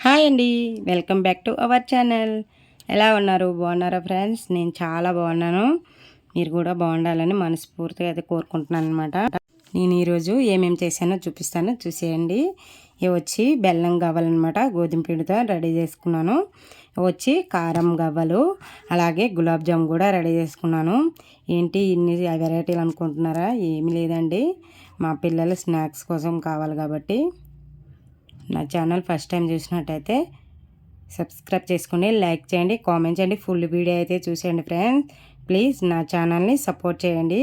Hi అండి. Welcome back to our channel. ఎలా ఉన్నారు? బాగున్నారా ఫ్రెండ్స్? నేను చాలా బాగున్నాను. మీరు కూడా బాగుండాలని మనస్ఫూర్తిగా అయితే కోరుకుంటున్నాను అనమాట నేను ఈరోజు ఏమేమి చేశానో చూపిస్తాను. చూసేయండి. ఇవి వచ్చి బెల్లం గవ్వలనమాట గోధుమ పిండితో రెడీ చేసుకున్నాను. వచ్చి కారం గవ్వలు అలాగే గులాబ్ జామ్ కూడా రెడీ చేసుకున్నాను. ఏంటి ఇన్ని వెరైటీలు అనుకుంటున్నారా? ఏమీ లేదండి. మా పిల్లలు స్నాక్స్ కోసం కావాలి కాబట్టి. నా ఛానల్ ఫస్ట్ టైం చూసినట్టయితే సబ్స్క్రైబ్ చేసుకోండి లైక్ చేయండి కామెంట్ చేయండి ఫుల్ వీడియో అయితే చూసేయండి ఫ్రెండ్స్. ప్లీజ్ నా ఛానల్ని సపోర్ట్ చేయండి.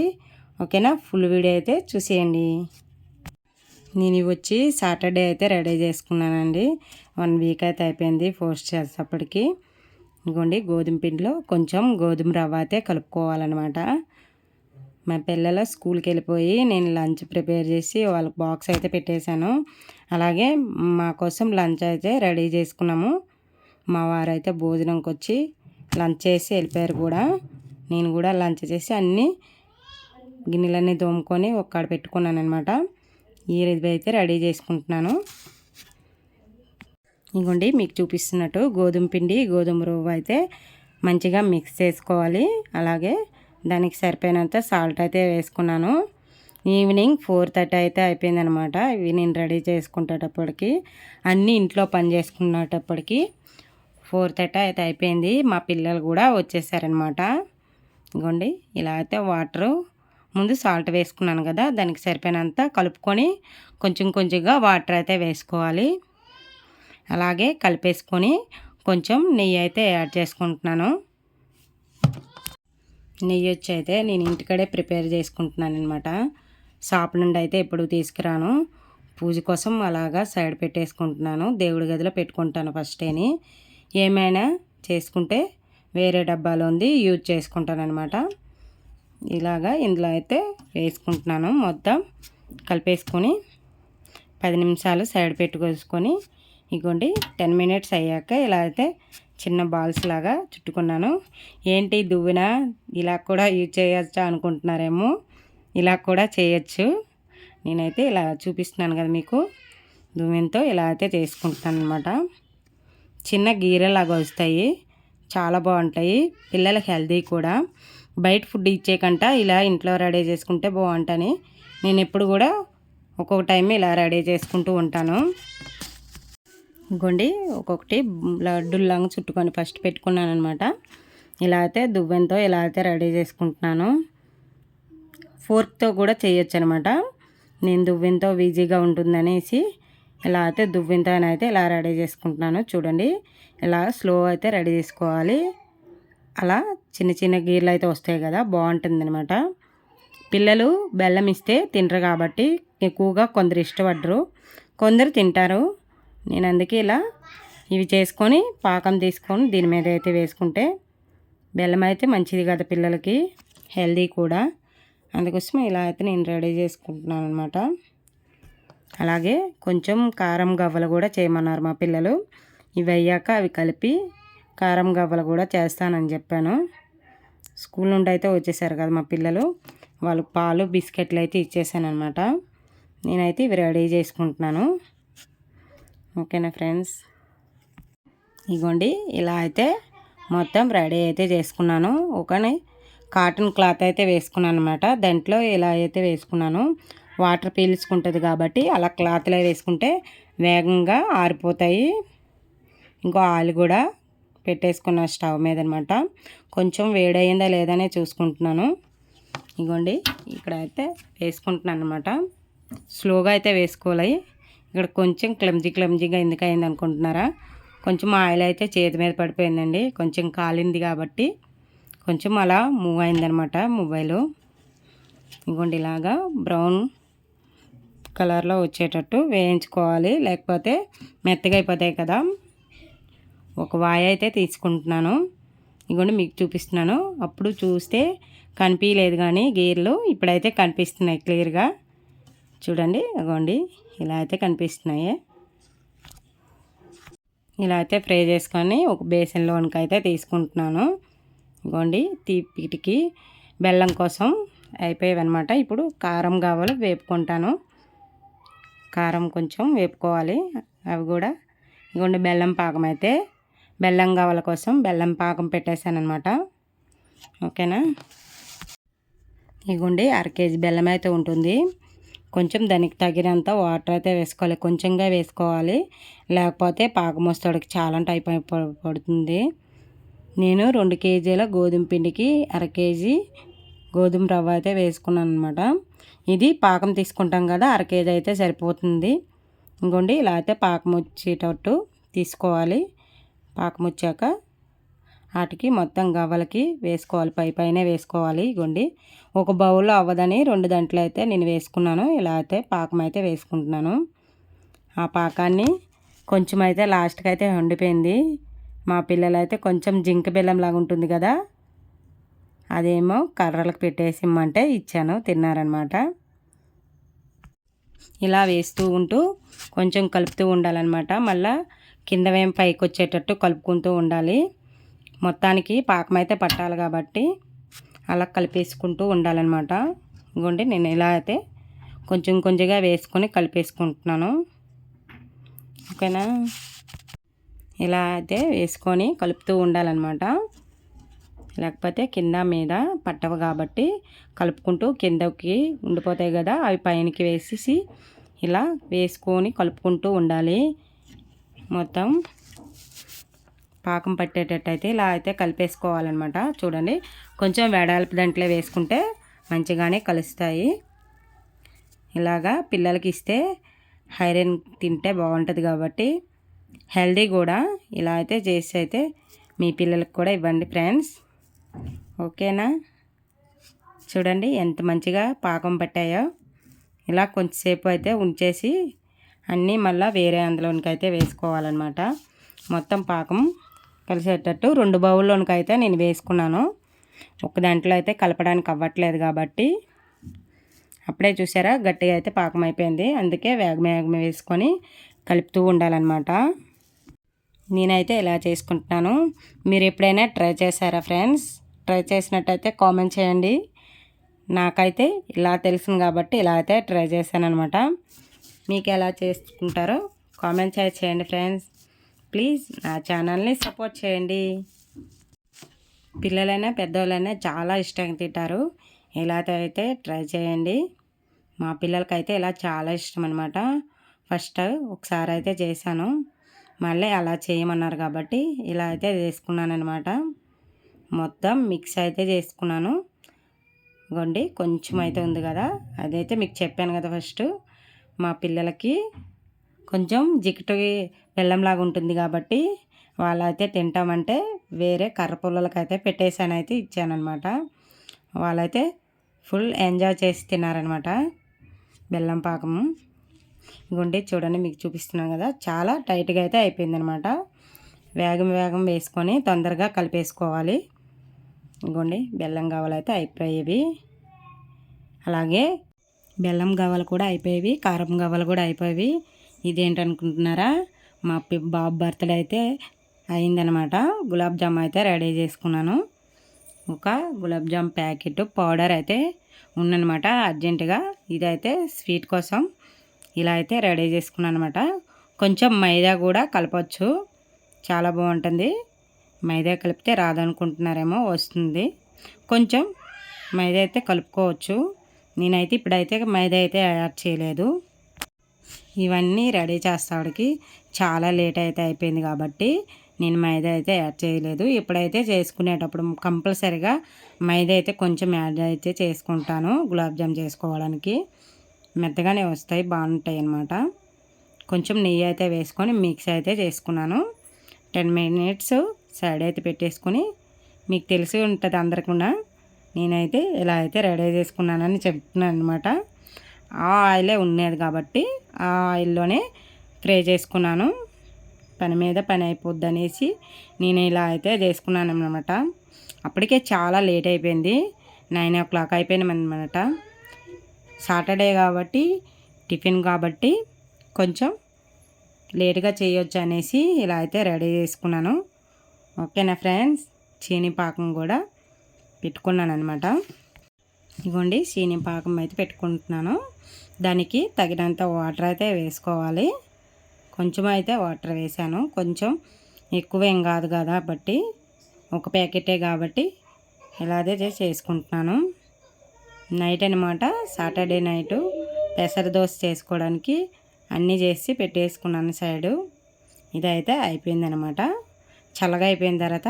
ఓకేనా? ఫుల్ వీడియో అయితే చూసేయండి. నేను ఇవి వచ్చి సాటర్డే అయితే రెడీ చేసుకున్నానండి. వన్ వీక్ అయితే అయిపోయింది పోస్ట్ చేసేటప్పటికి. ఇదిగోండి గోధుమ పిండిలో కొంచెం గోధుమ రవ్వ అయితే కలుపుకోవాలన్నమాట. మా పిల్లలు స్కూల్కి వెళ్ళిపోయి నేను లంచ్ ప్రిపేర్ చేసి వాళ్ళకి బాక్స్ అయితే పెట్టేశాను. అలాగే మా కోసం లంచ్ అయితే రెడీ చేసుకున్నాము. మా వారు అయితే భోజనంకి వచ్చి లంచ్ చేసి వెళ్ళిపోయారు కూడా. నేను కూడా లంచ్ చేసి అన్నీ గిన్నెలన్నీ తోముకొని ఒక్కడ పెట్టుకున్నాను అనమాట ఈ అయితే రెడీ చేసుకుంటున్నాను. ఇగోండి మీకు చూపిస్తున్నట్టు గోధుమ పిండి గోధుమ రవ్వ అయితే మంచిగా మిక్స్ చేసుకోవాలి. అలాగే దానికి సరిపోయినంత సాల్ట్ అయితే వేసుకున్నాను. ఈవినింగ్ ఫోర్ థర్టీ అయితే అయిపోయిందనమాట. ఇవి నేను రెడీ చేసుకునేటప్పటికి అన్నీ ఇంట్లో పని చేసుకునేటప్పటికి ఫోర్ థర్టీ అయితే అయిపోయింది. మా పిల్లలు కూడా వచ్చేసారనమాట. ఇగోండి ఇలా అయితే వాటరు. ముందు సాల్ట్ వేసుకున్నాను కదా దానికి సరిపోయినంత కలుపుకొని కొంచెం కొంచెంగా వాటర్ అయితే వేసుకోవాలి. అలాగే కలిపేసుకొని కొంచెం నెయ్యి అయితే యాడ్ చేసుకుంటున్నాను. నెయ్యి వచ్చి అయితే నేను ఇంటికడే ప్రిపేర్ చేసుకుంటున్నాను అనమాట షాప్ నుండి అయితే ఎప్పుడు తీసుకురాను. పూజ కోసం అలాగా సైడ్ పెట్టేసుకుంటున్నాను. దేవుడి గదిలో పెట్టుకుంటాను ఫస్టేని. ఏమైనా చేసుకుంటే వేరే డబ్బాలో ఉంది యూజ్ చేసుకుంటాను అనమాట ఇలాగా ఇందులో అయితే వేసుకుంటున్నాను మొత్తం కలిపేసుకొని పది నిమిషాలు సైడ్ పెట్టుకోసుకొని ఇగోండి టెన్ మినిట్స్ అయ్యాక ఇలా అయితే చిన్న బాల్స్ లాగా చుట్టుకున్నాను. ఏంటి దువ్విన ఇలా కూడా యూజ్ చేయొచ్చా అనుకుంటున్నారేమో ఇలా కూడా చేయొచ్చు. నేనైతే ఇలా చూపిస్తున్నాను కదా మీకు దువ్వెనతో ఇలా అయితే చేసుకుంటున్నాను అనమాట చిన్న గీరలాగా వస్తాయి చాలా బాగుంటాయి పిల్లలకి హెల్దీ కూడా. బయట ఫుడ్ ఇచ్చే కంట ఇలా ఇంట్లో రెడీ చేసుకుంటే బాగుంటుంది నేను ఎప్పుడు కూడా ఒక్కొక్క టైం ఇలా రెడీ చేసుకుంటూ ఉంటాను. ఇంకోండి ఒక్కొక్కటి లడ్డుల్లాగా చుట్టుకొని ఫస్ట్ పెట్టుకున్నాను అనమాట ఇలా అయితే దువ్వెంతో ఇలా అయితే రెడీ చేసుకుంటున్నాను. ఫోర్క్తో కూడా చేయొచ్చు అనమాట నేను దువ్వెంతో ఈజీగా ఉంటుందనేసి ఇలా అయితే దువ్వెంతో అయితే ఇలా రెడీ చేసుకుంటున్నాను. చూడండి ఇలా స్లో అయితే రెడీ చేసుకోవాలి. అలా చిన్న చిన్న గీర్లు అయితే వస్తాయి కదా బాగుంటుంది అనమాట పిల్లలు బెల్లం ఇస్తే తింటారు కాబట్టి ఎక్కువగా కొందరు ఇష్టపడరు. కొందరు తింటారు. నేను అందుకే ఇలా ఇవి చేసుకొని పాకం తీసుకొని దీని మీద అయితే వేసుకుంటే బెల్లం అయితే మంచిది కదా పిల్లలకి హెల్దీ కూడా. అందుకోసం ఇలా అయితే నేను రెడీ చేసుకుంటున్నాను అనమాట అలాగే కొంచెం కారం గవ్వలు కూడా చేయమన్నారు మా పిల్లలు. ఇవి అయ్యాక అవి కలిపి కారం గవ్వలు కూడా చేస్తానని చెప్పాను. స్కూల్ నుండి అయితే వచ్చేసారు కదా మా పిల్లలు. వాళ్ళు పాలు బిస్కెట్లు అయితే ఇచ్చేసాను అనమాట నేనైతే ఇవి రెడీ చేసుకుంటున్నాను. ఓకేనా ఫ్రెండ్స్? ఇగోండి ఇలా అయితే మొత్తం రెడీ అయితే చేసుకున్నాను. ఒకని కాటన్ క్లాత్ అయితే వేసుకున్నాను అనమాట దాంట్లో ఇలా అయితే వేసుకున్నాను. వాటర్ పీల్చుకుంటుంది కాబట్టి అలా క్లాత్లో వేసుకుంటే వేగంగా ఆరిపోతాయి. ఇంకో ఆయిల్ కూడా పెట్టేసుకున్న స్టవ్ మీద అనమాట కొంచెం వేడయిందా లేదనే చూసుకుంటున్నాను. ఇగోండి ఇక్కడ అయితే వేసుకుంటున్నాను అనమాట స్లోగా అయితే వేసుకోవాలి. ఇక్కడ కొంచెం క్లమ్జీ క్లమ్జీగా ఎందుకు అయింది అనుకుంటున్నారా? కొంచెం ఆయిల్ అయితే చేతి మీద పడిపోయిందండి. కొంచెం కాలింది కాబట్టి కొంచెం అలా మూవ్ అయిందనమాట మొబైలు. ఇంకోండి ఇలాగా బ్రౌన్ కలర్లో వచ్చేటట్టు వేయించుకోవాలి. లేకపోతే మెత్తగా అయిపోతాయి కదా. ఒక వాయి అయితే తీసుకుంటున్నాను. ఇదిగోండి మీకు చూపిస్తున్నాను. అప్పుడు చూస్తే కనిపించలేదు కానీ గీర్లు ఇప్పుడైతే కనిపిస్తున్నాయి క్లియర్గా చూడండి అగోండి ఇలా అయితే కనిపిస్తున్నాయి. ఇలా అయితే ఫ్రై చేసుకొని ఒక బేసన్లోనికి అయితే తీసుకుంటున్నాను. ఇగోండి తీపిటికి బెల్లం కోసం అయిపోయావన్నమాట. ఇప్పుడు కారం కావాలి వేపుకుంటాను. కారం కొంచెం వేపుకోవాలి అవి కూడా. ఇగోండి బెల్లం పాకం అయితే బెల్లం కావాల కోసం బెల్లం పాకం పెట్టేశాను అనమాట ఓకేనా? ఇగోండి అర కేజీ బెల్లం అయితే ఉంటుంది. కొంచెం దానికి తగినంత వాటర్ అయితే వేసుకోవాలి. కొంచెంగా వేసుకోవాలి. లేకపోతే పాకం వస్తాడికి చాలా టైప్ పడుతుంది. నేను రెండు కేజీల గోధుమ పిండికి అర కేజీ గోధుమ రవ్వ అయితే వేసుకున్నాను అనమాట ఇది పాకం తీసుకుంటాం కదా అర కేజీ అయితే సరిపోతుంది. ఇంకోండి ఇలా అయితే పాకం వచ్చేటట్టు తీసుకోవాలి. పాకం వచ్చాక వాటికి మొత్తం గవ్వలకి వేసుకోవాలి పై పైనే వేసుకోవాలి ఇగోండి ఒక బౌల్లో అవ్వదని రెండు దాంట్లో అయితే నేను వేసుకున్నాను. ఇలా అయితే పాకం అయితే వేసుకుంటున్నాను. ఆ పాకాన్ని కొంచెం అయితే లాస్ట్కి అయితే వండిపోయింది. మా పిల్లలు అయితే కొంచెం జింక బెల్లం లాగా ఉంటుంది కదా అదేమో కర్రలకు పెట్టేసి ఇమ్మంటే ఇచ్చాను తిన్నారనమాట ఇలా వేస్తూ ఉంటూ కొంచెం కలుపుతూ ఉండాలన్నమాట. మళ్ళీ కింద వేం పైకి వచ్చేటట్టు కలుపుకుంటూ ఉండాలి. మొత్తానికి పాకం అయితే పట్టాలి కాబట్టి అలా కలిపేసుకుంటూ ఉండాలన్నమాట. ఇంకోండి నేను ఇలా అయితే కొంచెం కొంచెంగా వేసుకొని కలిపేసుకుంటున్నాను. ఓకేనా? ఇలా అయితే వేసుకొని కలుపుతూ ఉండాలన్నమాట. లేకపోతే కింద మీద పట్టవు కాబట్టి కలుపుకుంటూ కిందకి ఉండిపోతాయి కదా అవి పైనకి వేసేసి ఇలా వేసుకొని కలుపుకుంటూ ఉండాలి. మొత్తం పాకం పట్టేటట్టు అయితే ఇలా అయితే కలిపేసుకోవాలన్నమాట. చూడండి కొంచెం వెడల్పు దాంట్లో వేసుకుంటే మంచిగానే కలుస్తాయి. ఇలాగా పిల్లలకి ఇస్తే హైరన్ తింటే బాగుంటుంది కాబట్టి హెల్దీ కూడా ఇలా అయితే చేసి అయితే మీ పిల్లలకు కూడా ఇవ్వండి ఫ్రెండ్స్. ఓకేనా? చూడండి ఎంత మంచిగా పాకం పట్టాయో. ఇలా కొంచెంసేపు అయితే ఉంచేసి అన్నీ మళ్ళీ వేరే అందులోనికి అయితే వేసుకోవాలన్నమాట. మొత్తం పాకం కలిసేటట్టు రెండు బౌల్లోనికి అయితే నేను వేసుకున్నాను. ఒక దాంట్లో అయితే కలపడానికి అవ్వట్లేదు కాబట్టి. అప్పుడే చూసారా గట్టిగా అయితే పాకం అయిపోయింది. అందుకే వేగ వేగం వేసుకొని కలుపుతూ ఉండాలన్నమాట. నేనైతే ఇలా చేసుకుంటున్నాను. మీరు ఎప్పుడైనా ట్రై చేశారా ఫ్రెండ్స్? ట్రై చేసినట్టయితే కామెంట్ చేయండి. నాకైతే ఇలా తెలుసును కాబట్టి ఇలా అయితే ట్రై చేశాను అనమాట మీకు ఎలా చేసుకుంటారో కామెంట్ చేయండి ఫ్రెండ్స్. ప్లీజ్ నా ఛానల్ని సపోర్ట్ చేయండి. పిల్లలైనా పెద్దవాళ్ళైనా చాలా ఇష్టంగా తింటారు. ఇలా అయితే ట్రై చేయండి. మా పిల్లలకైతే ఇలా చాలా ఇష్టం అనమాట ఫస్ట్ ఒకసారి అయితే చేశాను. మళ్ళీ అలా చేయమన్నారు కాబట్టి ఇలా అయితే చేసుకున్నాను అనమాట మొత్తం మిక్స్ అయితే చేసుకున్నాను. గొండి కొంచెం అయితే ఉంది కదా. అదైతే మీకు చెప్పాను కదా ఫస్ట్. మా పిల్లలకి కొంచెం జిగట బెల్లంలాగా ఉంటుంది కాబట్టి వాళ్ళైతే తింటామంటే వేరే కర్ర అయితే పెట్టేసాను అయితే ఇచ్చానమాట వాళ్ళైతే ఫుల్ ఎంజాయ్ చేసి తిన్నారనమాట బెల్లం పాకము గుండె చూడండి మీకు చూపిస్తున్నాను కదా చాలా టైట్గా అయితే అయిపోయిందనమాట వేగం వేగం వేసుకొని తొందరగా కలిపేసుకోవాలి. ఇగోండి బెల్లం కావాలైతే అయిపోయేవి. అలాగే బెల్లం గవ్వలు కూడా అయిపోయేవి కారం గవ్వలు కూడా అయిపోయేవి. ఇదేంటనుకుంటున్నారా? మా బాబు బర్త్డే అయితే అయిందనమాట. గులాబ్ జామ్ అయితే రెడీ చేసుకున్నాను. ఒక గులాబ్ జామ్ ప్యాకెట్ పౌడర్ అయితే ఉందనమాట అర్జెంటుగా. ఇదైతే స్వీట్ కోసం ఇలా అయితే రెడీ చేసుకున్నాను అనమాట కొంచెం మైదా కూడా కలపచ్చు. చాలా బాగుంటుంది. మైదా కలిపితే రాదనుకుంటున్నారేమో వస్తుంది. కొంచెం మైదా అయితే కలుపుకోవచ్చు. నేనైతే ఇప్పుడైతే మైదా అయితే యాడ్ చేయలేదు. ఇవన్నీ రెడీ చేస్తాడికి. చాలా లేట్ అయితే అయిపోయింది కాబట్టి నేను మైదా అయితే యాడ్ చేయలేదు. ఇప్పుడైతే చేసుకునేటప్పుడు కంపల్సరిగా మైదా అయితే కొంచెం యాడ్ అయితే చేసుకుంటాను గులాబ్ జామ్ చేసుకోవడానికి. మెత్తగానే వస్తాయి బాగుంటాయి అన్నమాట. కొంచెం నెయ్యి అయితే వేసుకొని మిక్స్ అయితే చేసుకున్నాను. టెన్ మినిట్స్ సైడ్ అయితే పెట్టేసుకొని మీకు తెలిసి ఉంటుంది అందరికన్నా నేనైతే ఇలా అయితే రెడీ చేసుకున్నానని చెప్తున్నాను అనమాట ఆ ఆయిలే ఉండేది కాబట్టి ఆ ఆయిల్లోనే ఫ్రై చేసుకున్నాను. పని మీద పని అయిపోద్ది అనేసి నేను ఇలా అయితే చేసుకున్నాను అనమాట అప్పటికే చాలా లేట్ అయిపోయింది. నైన్ ఓ క్లాక్ అయిపోయినామన్నమాట సాటర్డే కాబట్టి టిఫిన్ కాబట్టి కొంచెం లేట్గా చేయొచ్చు అనేసి ఇలా అయితే రెడీ చేసుకున్నాను. ఓకేనా ఫ్రెండ్స్? చీని పాకం కూడా పెట్టుకున్నాను అనమాట ఇగోండి చీని పాకం అయితే పెట్టుకుంటున్నాను. దానికి తగినంత వాటర్ అయితే వేసుకోవాలి. కొంచెం అయితే వాటర్ వేసాను. కొంచెం ఎక్కువ ఏం కాదు కదా బట్టి ఒక ప్యాకెటే కాబట్టి ఇలాదే చేసుకుంటున్నాను. నైట్ అనమాట సాటర్డే నైటు పెసర దోశ చేసుకోవడానికి అన్నీ చేసి పెట్టేసుకున్నాను సైడు. ఇదైతే అయిపోయిందనమాట చల్లగా అయిపోయిన తర్వాత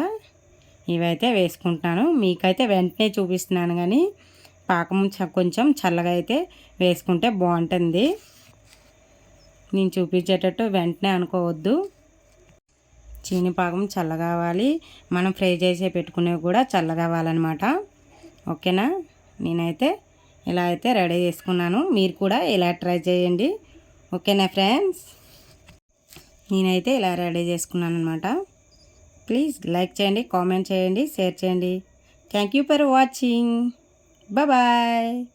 ఇవైతే వేసుకుంటున్నాను. మీకైతే వెంటనే చూపిస్తున్నాను కానీ పాకం చ- కొంచెం చల్లగా అయితే వేసుకుంటే బాగుంటుంది. నేను చూపించేటట్టు వెంటనే అనుకోవద్దు. చీని పాకం చల్లగా కావాలి మనం ఫ్రై చేసే పెట్టుకునేవి కూడా చల్లగావాలన్నమాట ఓకేనా? నేనైతే ఇలా అయితే రెడీ చేసుకున్నాను. మీరు కూడా ఇలా ట్రై చేయండి. ఓకేనా ఫ్రెండ్స్? నేనైతే ఇలా రెడీ చేసుకున్నాను అనమాట ప్లీజ్ లైక్ చేయండి కామెంట్ చేయండి షేర్ చేయండి. Thank you for watching. Bye bye.